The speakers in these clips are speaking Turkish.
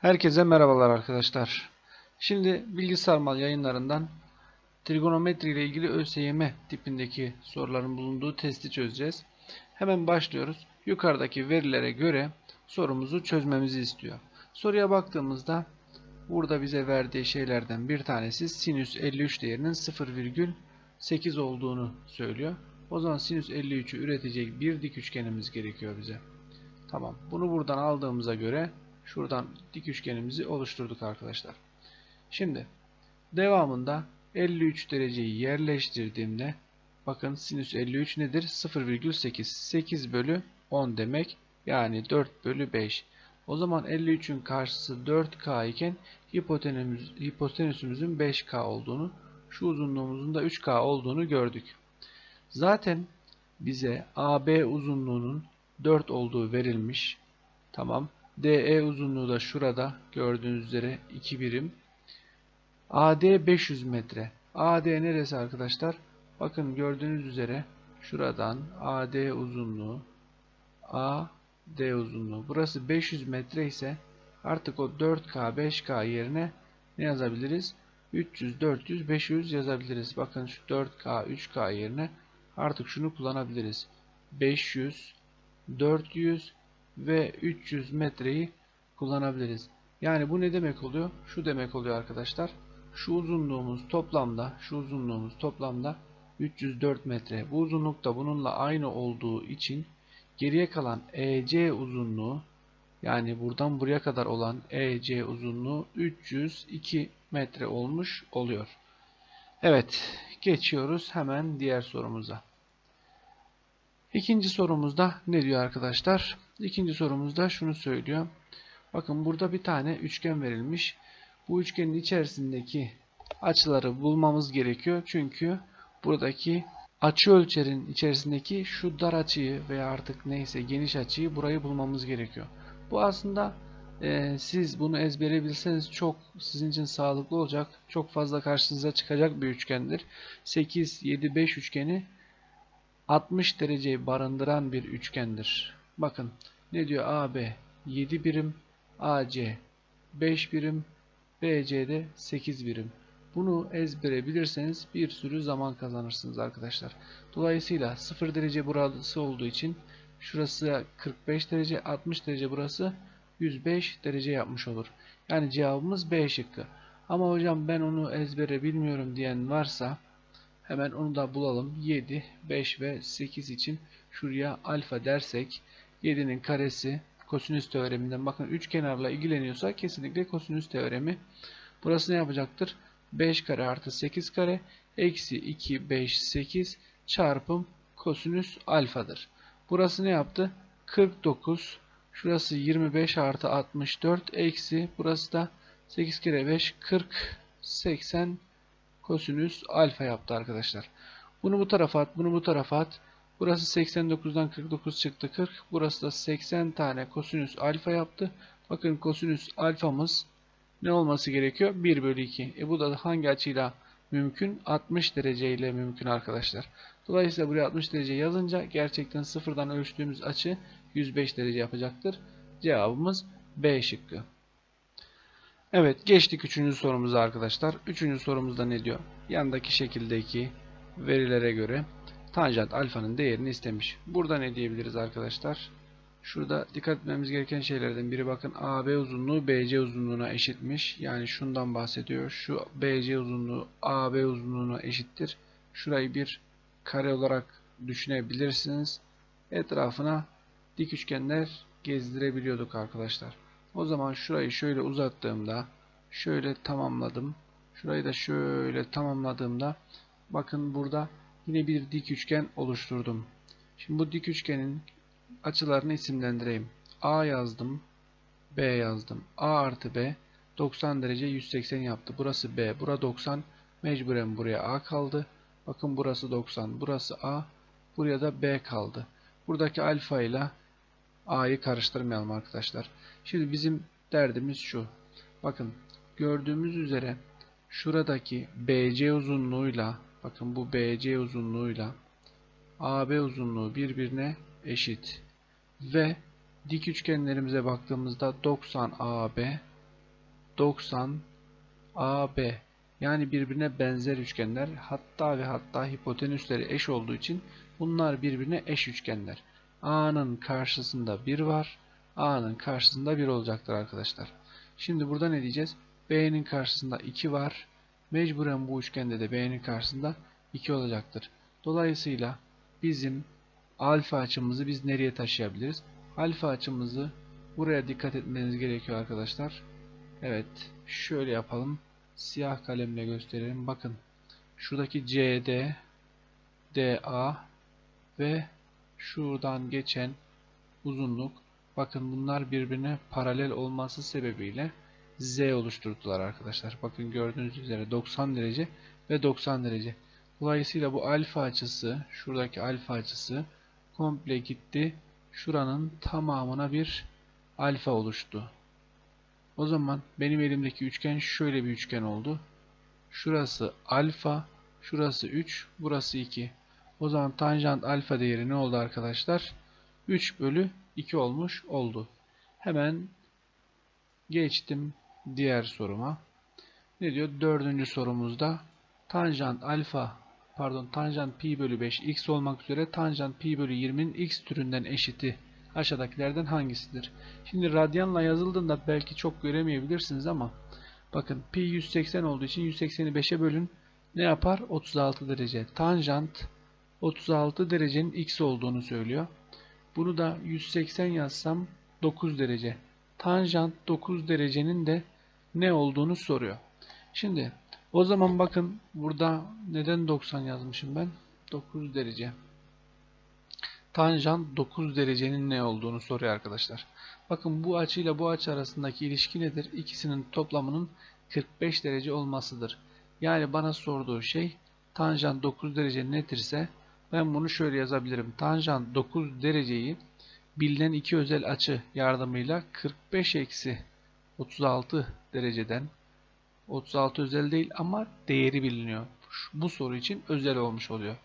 Herkese merhabalar arkadaşlar. Şimdi bilgisayar mal yayınlarından trigonometri ile ilgili ÖSYM tipindeki soruların bulunduğu testi çözeceğiz. Hemen başlıyoruz. Yukarıdaki verilere göre sorumuzu çözmemizi istiyor. Soruya baktığımızda burada bize verdiği şeylerden bir tanesi sinüs 53 değerinin 0,8 olduğunu söylüyor. O zaman sinüs 53'ü üretecek bir dik üçgenimiz gerekiyor bize. Tamam. Bunu buradan aldığımıza göre şuradan dik üçgenimizi oluşturduk arkadaşlar. Şimdi devamında 53 dereceyi yerleştirdiğimde bakın sinüs 53 nedir? 0,8 8 bölü 10 demek. Yani 4 bölü 5. O zaman 53'ün karşısı 4K iken hipotenüs, hipotenüsümüzün 5K olduğunu, şu uzunluğumuzun da 3K olduğunu gördük. Zaten bize AB uzunluğunun 4 olduğu verilmiş. Tamam. DE uzunluğu da şurada gördüğünüz üzere 2 birim. AD 500 metre. AD neresi arkadaşlar? Bakın gördüğünüz üzere şuradan AD uzunluğu AD uzunluğu. Burası 500 metre ise artık o 4K 5K yerine ne yazabiliriz? 300, 400, 500 yazabiliriz. Bakın şu 4K, 3K yerine artık şunu kullanabiliriz. 500, 400 ve 300 metreyi kullanabiliriz. Yani bu ne demek oluyor? Şu demek oluyor arkadaşlar. Şu uzunluğumuz toplamda, şu uzunluğumuz toplamda 304 metre. Bu uzunluk da bununla aynı olduğu için geriye kalan EC uzunluğu yani buradan buraya kadar olan EC uzunluğu 302 metre olmuş oluyor. Evet, geçiyoruz hemen diğer sorumuza. İkinci sorumuzda ne diyor arkadaşlar? İkinci sorumuzda şunu söylüyor. Bakın burada bir tane üçgen verilmiş. Bu üçgenin içerisindeki açıları bulmamız gerekiyor. Çünkü buradaki açı ölçerin içerisindeki şu dar açıyı veya artık neyse geniş açıyı burayı bulmamız gerekiyor. Bu aslında e, siz bunu ezbere çok sizin için sağlıklı olacak. Çok fazla karşınıza çıkacak bir üçgendir. 8, 7, 5 üçgeni 60 dereceyi barındıran bir üçgendir. Bakın ne diyor AB 7 birim, AC 5 birim, BC'de 8 birim. Bunu ezbere bilirseniz bir sürü zaman kazanırsınız arkadaşlar. Dolayısıyla 0 derece burası olduğu için şurası 45 derece, 60 derece burası 105 derece yapmış olur. Yani cevabımız B şıkkı. Ama hocam ben onu ezbere bilmiyorum diyen varsa Hemen onu da bulalım. 7, 5 ve 8 için şuraya alfa dersek 7'nin karesi kosinüs teoreminden bakın 3 kenarla ilgileniyorsa kesinlikle kosinüs teoremi. Burası ne yapacaktır? 5 kare artı 8 kare eksi 2, 5, 8 çarpım kosinüs alfadır. Burası ne yaptı? 49. Şurası 25 artı 64 eksi burası da 8 kere 5 40 80 kosinüs alfa yaptı arkadaşlar. Bunu bu tarafa at, bunu bu tarafa at. Burası 89'dan 49 çıktı 40. Burası da 80 tane kosinüs alfa yaptı. Bakın kosinüs alfamız ne olması gerekiyor? 1 bölü 2. E bu da hangi açıyla mümkün? 60 derece ile mümkün arkadaşlar. Dolayısıyla buraya 60 derece yazınca gerçekten sıfırdan ölçtüğümüz açı 105 derece yapacaktır. Cevabımız B şıkkı. Evet geçtik üçüncü sorumuza arkadaşlar. Üçüncü sorumuzda ne diyor? Yandaki şekildeki verilere göre tanjant alfanın değerini istemiş. Burada ne diyebiliriz arkadaşlar? Şurada dikkat etmemiz gereken şeylerden biri bakın AB uzunluğu BC uzunluğuna eşitmiş. Yani şundan bahsediyor. Şu BC uzunluğu AB uzunluğuna eşittir. Şurayı bir kare olarak düşünebilirsiniz. Etrafına dik üçgenler gezdirebiliyorduk arkadaşlar. O zaman şurayı şöyle uzattığımda şöyle tamamladım. Şurayı da şöyle tamamladığımda bakın burada yine bir dik üçgen oluşturdum. Şimdi bu dik üçgenin açılarını isimlendireyim. A yazdım. B yazdım. A artı B 90 derece 180 yaptı. Burası B. Bura 90. Mecburen buraya A kaldı. Bakın burası 90. Burası A. Buraya da B kaldı. Buradaki alfa ile A'yı karıştırmayalım arkadaşlar. Şimdi bizim derdimiz şu. Bakın gördüğümüz üzere şuradaki BC uzunluğuyla bakın bu BC uzunluğuyla AB uzunluğu birbirine eşit. Ve dik üçgenlerimize baktığımızda 90 AB 90 AB yani birbirine benzer üçgenler hatta ve hatta hipotenüsleri eş olduğu için bunlar birbirine eş üçgenler. A'nın karşısında 1 var. A'nın karşısında 1 olacaktır arkadaşlar. Şimdi burada ne diyeceğiz? B'nin karşısında 2 var. Mecburen bu üçgende de B'nin karşısında 2 olacaktır. Dolayısıyla bizim alfa açımızı biz nereye taşıyabiliriz? Alfa açımızı buraya dikkat etmeniz gerekiyor arkadaşlar. Evet, şöyle yapalım. Siyah kalemle gösterelim. Bakın, şuradaki CD, DA ve şuradan geçen uzunluk. Bakın bunlar birbirine paralel olması sebebiyle Z oluşturdular arkadaşlar. Bakın gördüğünüz üzere 90 derece ve 90 derece. Dolayısıyla bu alfa açısı, şuradaki alfa açısı komple gitti. Şuranın tamamına bir alfa oluştu. O zaman benim elimdeki üçgen şöyle bir üçgen oldu. Şurası alfa, şurası 3, burası 2. O zaman tanjant alfa değeri ne oldu arkadaşlar? 3 bölü 2 olmuş oldu. Hemen geçtim diğer soruma. Ne diyor? Dördüncü sorumuzda tanjant alfa pardon tanjant pi bölü 5 x olmak üzere tanjant pi bölü 20'nin x türünden eşiti aşağıdakilerden hangisidir? Şimdi radyanla yazıldığında belki çok göremeyebilirsiniz ama bakın pi 180 olduğu için 180'i 5'e bölün ne yapar? 36 derece. Tanjant 36 derecenin x olduğunu söylüyor. Bunu da 180 yazsam 9 derece. Tanjant 9 derecenin de ne olduğunu soruyor. Şimdi o zaman bakın burada neden 90 yazmışım ben? 9 derece. Tanjant 9 derecenin ne olduğunu soruyor arkadaşlar. Bakın bu açıyla bu açı arasındaki ilişki nedir? İkisinin toplamının 45 derece olmasıdır. Yani bana sorduğu şey tanjant 9 derece nedirse ben bunu şöyle yazabilirim. Tanjant 9 dereceyi bilinen iki özel açı yardımıyla 45 eksi 36 dereceden 36 özel değil ama değeri biliniyor. Bu soru için özel olmuş oluyor.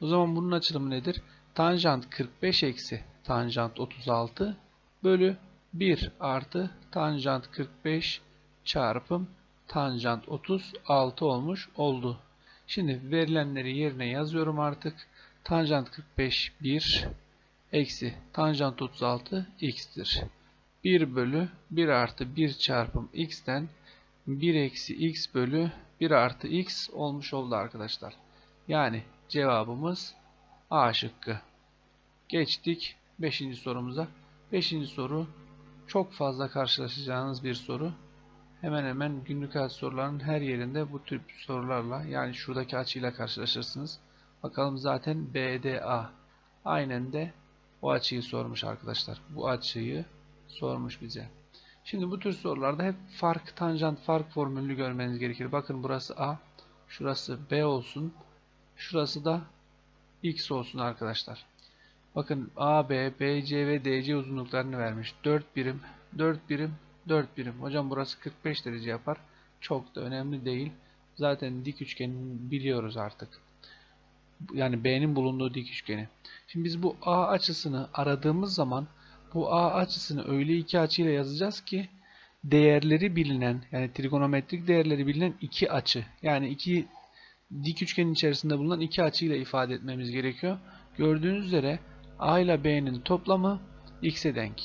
O zaman bunun açılımı nedir? Tanjant 45 eksi tanjant 36 bölü 1 artı tanjant 45 çarpım tanjant 36 olmuş oldu. Şimdi verilenleri yerine yazıyorum artık. Tanjant 45 1 eksi tanjant 36 x'tir. 1 bölü 1 artı 1 çarpım x'ten 1 eksi x bölü 1 artı x olmuş oldu arkadaşlar. Yani cevabımız A şıkkı. Geçtik 5. sorumuza. 5. soru çok fazla karşılaşacağınız bir soru. Hemen hemen günlük hayat sorularının her yerinde bu tür sorularla yani şuradaki açıyla karşılaşırsınız. Bakalım zaten BDA aynen de o açıyı sormuş arkadaşlar. Bu açıyı sormuş bize. Şimdi bu tür sorularda hep fark, tanjant fark formülünü görmeniz gerekir. Bakın burası A, şurası B olsun, şurası da X olsun arkadaşlar. Bakın AB, BC ve DC uzunluklarını vermiş. 4 birim, 4 birim, 4 birim. Hocam burası 45 derece yapar. Çok da önemli değil. Zaten dik üçgenini biliyoruz artık. Yani B'nin bulunduğu dik üçgeni. Şimdi biz bu A açısını aradığımız zaman bu A açısını öyle iki açıyla yazacağız ki değerleri bilinen yani trigonometrik değerleri bilinen iki açı yani iki dik üçgenin içerisinde bulunan iki açıyla ifade etmemiz gerekiyor. Gördüğünüz üzere A ile B'nin toplamı x'e denk.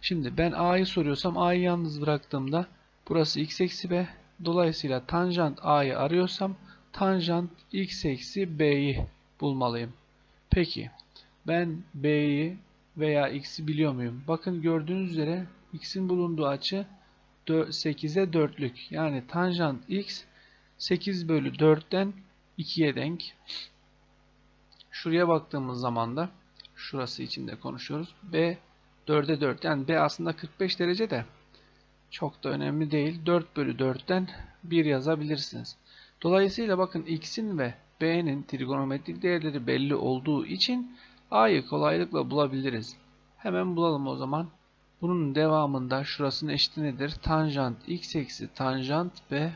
Şimdi ben A'yı soruyorsam A'yı yalnız bıraktığımda burası x eksi B. Dolayısıyla tanjant A'yı arıyorsam tanjant x eksi B'yi bulmalıyım. Peki ben B'yi veya x'i biliyor muyum? Bakın gördüğünüz üzere x'in bulunduğu açı 8'e 4'lük. Yani tanjant x 8 bölü 4'ten 2'ye denk. Şuraya baktığımız zaman da şurası içinde konuşuyoruz. B 4'e 4 yani B aslında 45 derece de çok da önemli değil. 4 bölü 4'ten 1 yazabilirsiniz. Dolayısıyla bakın x'in ve b'nin trigonometrik değerleri belli olduğu için a'yı kolaylıkla bulabiliriz. Hemen bulalım o zaman. Bunun devamında şurasının eşiti nedir? Tanjant x eksi tanjant b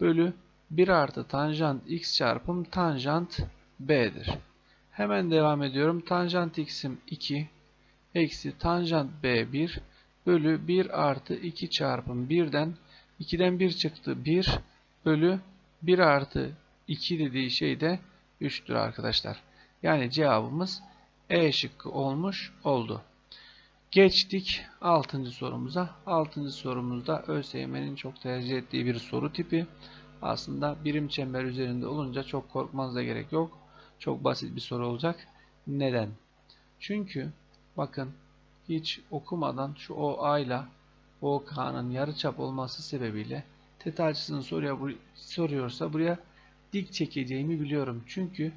bölü 1 artı tanjant x çarpım tanjant b'dir. Hemen devam ediyorum. Tanjant x'im 2 eksi tanjant b 1 bölü 1 artı 2 çarpım 1'den 2'den 1 çıktı. 1 bölü 1 artı 2 dediği şey de 3'tür arkadaşlar. Yani cevabımız E şıkkı olmuş oldu. Geçtik 6. sorumuza. 6. sorumuzda ÖSYM'nin çok tercih ettiği bir soru tipi. Aslında birim çember üzerinde olunca çok korkmanıza gerek yok. Çok basit bir soru olacak. Neden? Çünkü bakın hiç okumadan şu OA ile OK'nın yarıçap olması sebebiyle teta açısını soruyorsa buraya dik çekeceğimi biliyorum. Çünkü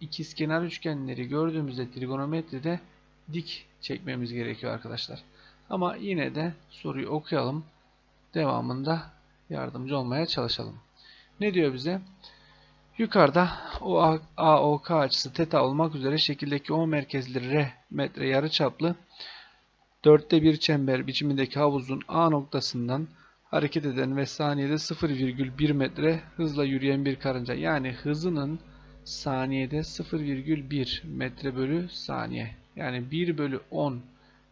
ikizkenar üçgenleri gördüğümüzde trigonometride dik çekmemiz gerekiyor arkadaşlar. Ama yine de soruyu okuyalım. Devamında yardımcı olmaya çalışalım. Ne diyor bize? Yukarıda o AOK açısı teta olmak üzere şekildeki O merkezli R metre yarıçaplı dörtte bir çember biçimindeki havuzun A noktasından hareket eden ve saniyede 0,1 metre hızla yürüyen bir karınca yani hızının saniyede 0,1 metre bölü saniye yani 1 bölü 10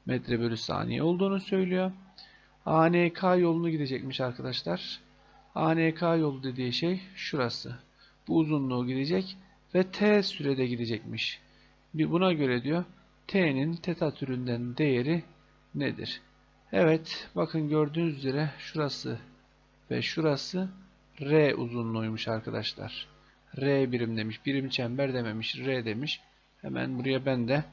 metre bölü saniye olduğunu söylüyor. ANK yolunu gidecekmiş arkadaşlar. ANK yolu dediği şey şurası. Bu uzunluğu gidecek ve T sürede gidecekmiş. Buna göre diyor T'nin teta türünden değeri nedir? Evet bakın gördüğünüz üzere şurası ve şurası R uzunluğuymuş arkadaşlar. R birim demiş. Birim çember dememiş. R demiş. Hemen buraya ben de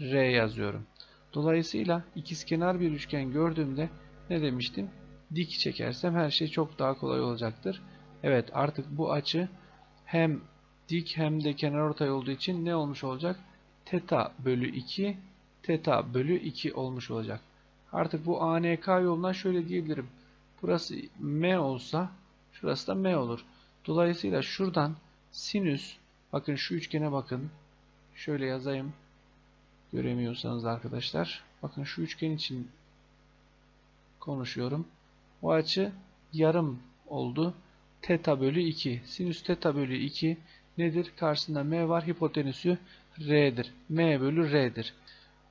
R yazıyorum. Dolayısıyla ikizkenar bir üçgen gördüğümde ne demiştim? Dik çekersem her şey çok daha kolay olacaktır. Evet artık bu açı hem dik hem de kenarortay olduğu için ne olmuş olacak? Teta bölü 2 teta bölü 2 olmuş olacak. Artık bu ANK yoluna şöyle diyebilirim. Burası M olsa şurası da M olur. Dolayısıyla şuradan sinüs bakın şu üçgene bakın. Şöyle yazayım. Göremiyorsanız arkadaşlar. Bakın şu üçgen için konuşuyorum. O açı yarım oldu. Teta bölü 2. Sinüs teta bölü 2 nedir? Karşısında m var. Hipotenüsü r'dir. m bölü r'dir.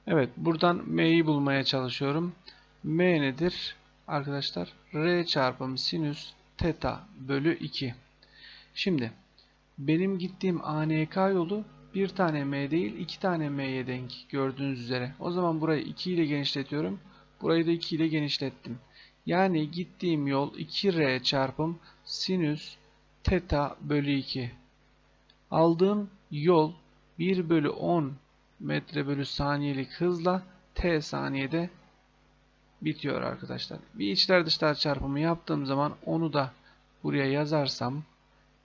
Evet buradan m'yi bulmaya çalışıyorum. m nedir? Arkadaşlar r çarpım sinüs teta bölü 2. Şimdi benim gittiğim ANK yolu bir tane m değil iki tane m'ye denk gördüğünüz üzere. O zaman burayı 2 ile genişletiyorum. Burayı da 2 ile genişlettim. Yani gittiğim yol 2r çarpım sinüs teta bölü 2. Aldığım yol 1 bölü 10 metre bölü saniyelik hızla t saniyede bitiyor arkadaşlar. Bir içler dışlar çarpımı yaptığım zaman onu da buraya yazarsam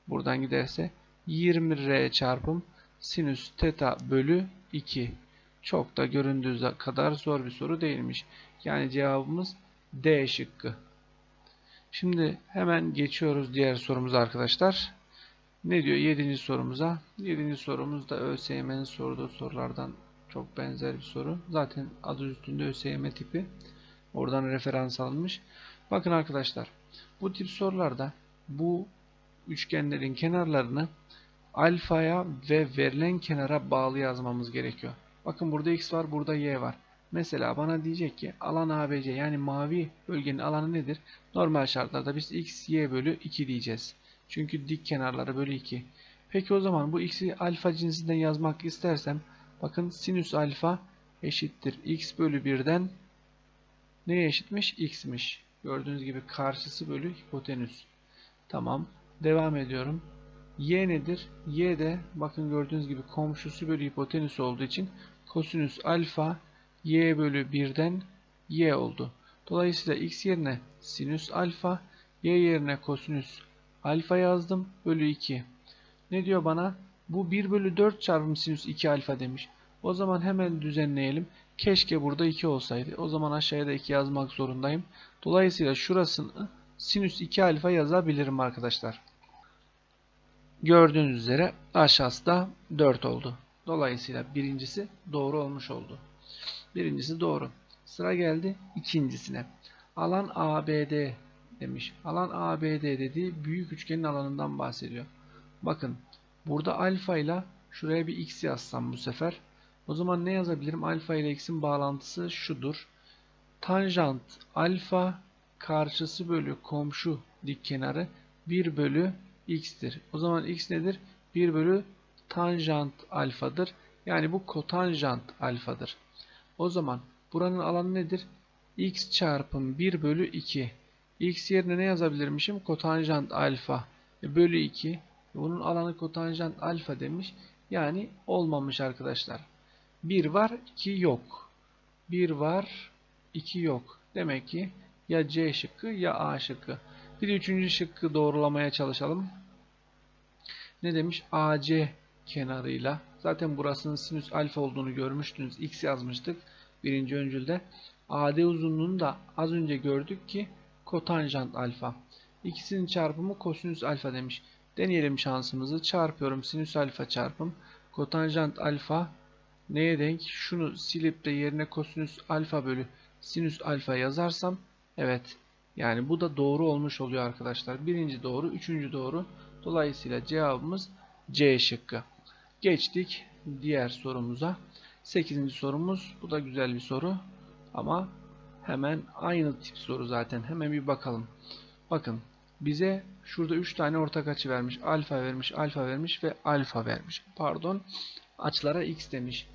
buradan giderse 20r çarpım sinüs teta bölü 2. Çok da göründüğü kadar zor bir soru değilmiş. Yani cevabımız D şıkkı. Şimdi hemen geçiyoruz diğer sorumuza arkadaşlar. Ne diyor 7. sorumuza? 7. sorumuz da ÖSYM'nin sorduğu sorulardan çok benzer bir soru. Zaten adı üstünde ÖSYM tipi. Oradan referans alınmış. Bakın arkadaşlar bu tip sorularda bu üçgenlerin kenarlarını alfaya ve verilen kenara bağlı yazmamız gerekiyor. Bakın burada x var, burada y var. Mesela bana diyecek ki alan ABC yani mavi bölgenin alanı nedir? Normal şartlarda biz x, y bölü 2 diyeceğiz. Çünkü dik kenarları bölü 2. Peki o zaman bu x'i alfa cinsinden yazmak istersem bakın sinüs alfa eşittir x bölü 1'den neye eşitmiş? x'miş. Gördüğünüz gibi karşısı bölü hipotenüs. Tamam. Devam ediyorum. Y nedir? Y de bakın gördüğünüz gibi komşusu bölü hipotenüs olduğu için kosinüs alfa y bölü 1'den y oldu. Dolayısıyla x yerine sinüs alfa, y yerine kosinüs alfa yazdım. Bölü 2. Ne diyor bana? Bu 1 bölü 4 çarpım sinüs 2 alfa demiş. O zaman hemen düzenleyelim. Keşke burada 2 olsaydı. O zaman aşağıya da 2 yazmak zorundayım. Dolayısıyla şurasını sinüs 2 alfa yazabilirim arkadaşlar. Gördüğünüz üzere aşağısı da 4 oldu. Dolayısıyla birincisi doğru olmuş oldu. Birincisi doğru. Sıra geldi ikincisine. Alan ABD demiş. Alan ABD dediği büyük üçgenin alanından bahsediyor. Bakın burada alfa ile şuraya bir x yazsam bu sefer. O zaman ne yazabilirim? Alfa ile x'in bağlantısı şudur. Tanjant alfa karşısı bölü komşu dik kenarı 1 bölü x'tir. O zaman x nedir? 1 bölü tanjant alfadır. Yani bu kotanjant alfadır. O zaman buranın alanı nedir? x çarpım 1 bölü 2. x yerine ne yazabilirmişim? Kotanjant alfa e, bölü 2. Bunun alanı kotanjant alfa demiş. Yani olmamış arkadaşlar. 1 var, 2 yok. 1 var, 2 yok. Demek ki ya C şıkkı ya A şıkkı. Bir üçüncü şıkkı doğrulamaya çalışalım. Ne demiş? AC kenarıyla. Zaten burasının sinüs alfa olduğunu görmüştünüz. X yazmıştık birinci öncülde. AD uzunluğunu da az önce gördük ki kotanjant alfa. İkisinin çarpımı kosinüs alfa demiş. Deneyelim şansımızı. Çarpıyorum sinüs alfa çarpım. Kotanjant alfa neye denk? Şunu silip de yerine kosinüs alfa bölü sinüs alfa yazarsam evet yani bu da doğru olmuş oluyor arkadaşlar. Birinci doğru, üçüncü doğru. Dolayısıyla cevabımız C şıkkı. Geçtik diğer sorumuza. Sekizinci sorumuz. Bu da güzel bir soru. Ama hemen aynı tip soru zaten. Hemen bir bakalım. Bakın bize şurada 3 tane ortak açı vermiş. Alfa vermiş, alfa vermiş ve alfa vermiş. Pardon. Açılara x demiş.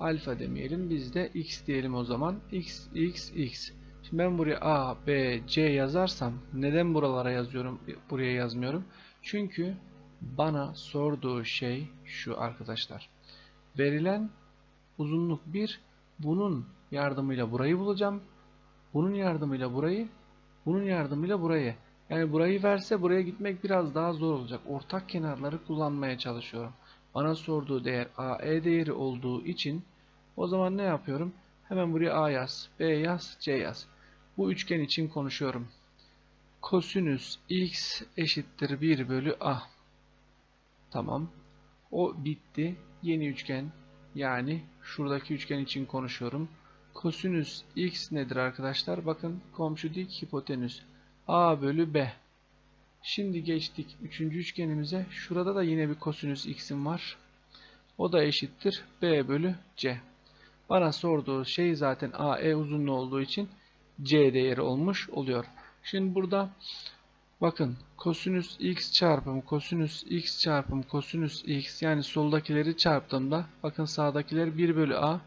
Alfa demeyelim. Biz de x diyelim o zaman. x, x, x. Şimdi ben buraya a, b, c yazarsam neden buralara yazıyorum, buraya yazmıyorum? Çünkü bana sorduğu şey şu arkadaşlar. Verilen uzunluk 1. Bunun yardımıyla burayı bulacağım. Bunun yardımıyla burayı, bunun yardımıyla burayı. Yani burayı verse buraya gitmek biraz daha zor olacak. Ortak kenarları kullanmaya çalışıyorum. Bana sorduğu değer AE değeri olduğu için o zaman ne yapıyorum? Hemen buraya A yaz, B yaz, C yaz. Bu üçgen için konuşuyorum. Kosinüs x eşittir 1 bölü A. Tamam. O bitti. Yeni üçgen yani şuradaki üçgen için konuşuyorum. Kosinüs x nedir arkadaşlar? Bakın komşu dik hipotenüs. A bölü B. Şimdi geçtik üçüncü üçgenimize. Şurada da yine bir kosinüs x'im var. O da eşittir B bölü C. Bana sorduğu şey zaten AE uzunluğu olduğu için C değeri olmuş oluyor. Şimdi burada bakın kosinüs x çarpım kosinüs x çarpım kosinüs x yani soldakileri çarptığımda bakın sağdakiler 1 bölü A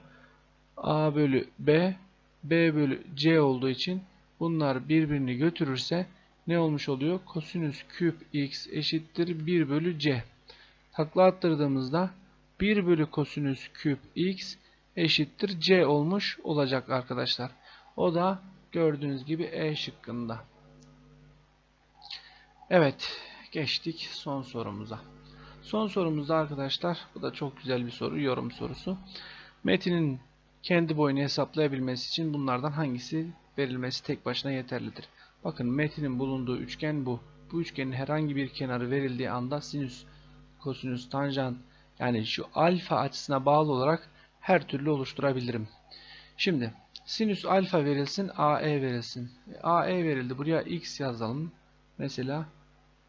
A bölü B B bölü C olduğu için bunlar birbirini götürürse ne olmuş oluyor? Kosinüs küp x eşittir 1 bölü C. Takla attırdığımızda 1 bölü kosinüs küp x eşittir C olmuş olacak arkadaşlar. O da gördüğünüz gibi E şıkkında. Evet geçtik son sorumuza. Son sorumuzda arkadaşlar bu da çok güzel bir soru yorum sorusu. Metinin kendi boyunu hesaplayabilmesi için bunlardan hangisi verilmesi tek başına yeterlidir. Bakın metinin bulunduğu üçgen bu. Bu üçgenin herhangi bir kenarı verildiği anda sinüs, kosinüs, tanjant yani şu alfa açısına bağlı olarak her türlü oluşturabilirim. Şimdi sinüs alfa verilsin, AE verilsin. AE verildi. Buraya x yazalım. Mesela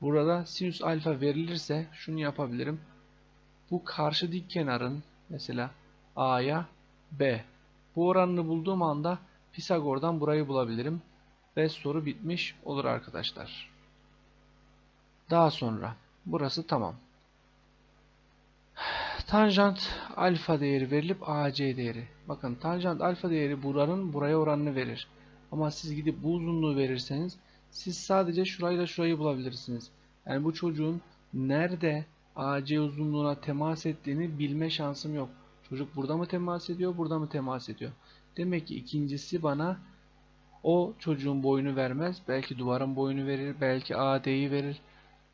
burada sinüs alfa verilirse şunu yapabilirim. Bu karşı dik kenarın mesela A'ya B. Bu oranını bulduğum anda Pisagor'dan burayı bulabilirim. Ve soru bitmiş olur arkadaşlar. Daha sonra burası tamam. Tanjant alfa değeri verilip AC değeri. Bakın tanjant alfa değeri buranın buraya oranını verir. Ama siz gidip bu uzunluğu verirseniz siz sadece şurayla şurayı bulabilirsiniz. Yani bu çocuğun nerede AC uzunluğuna temas ettiğini bilme şansım yok. Çocuk burada mı temas ediyor, burada mı temas ediyor? Demek ki ikincisi bana o çocuğun boyunu vermez. Belki duvarın boyunu verir, belki AD'yi verir.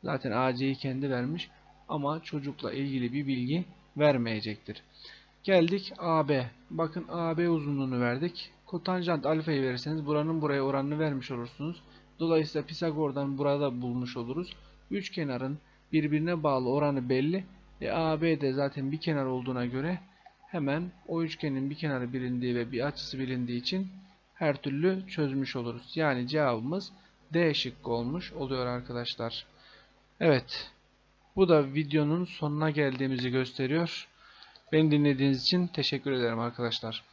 Zaten AC'yi kendi vermiş ama çocukla ilgili bir bilgi vermeyecektir. Geldik AB. Bakın AB uzunluğunu verdik. Kotanjant alfayı verirseniz buranın buraya oranını vermiş olursunuz. Dolayısıyla Pisagor'dan burada bulmuş oluruz. Üç kenarın birbirine bağlı oranı belli. E AB de zaten bir kenar olduğuna göre hemen o üçgenin bir kenarı bilindiği ve bir açısı bilindiği için her türlü çözmüş oluruz. Yani cevabımız D şıkkı olmuş oluyor arkadaşlar. Evet. Bu da videonun sonuna geldiğimizi gösteriyor. Beni dinlediğiniz için teşekkür ederim arkadaşlar.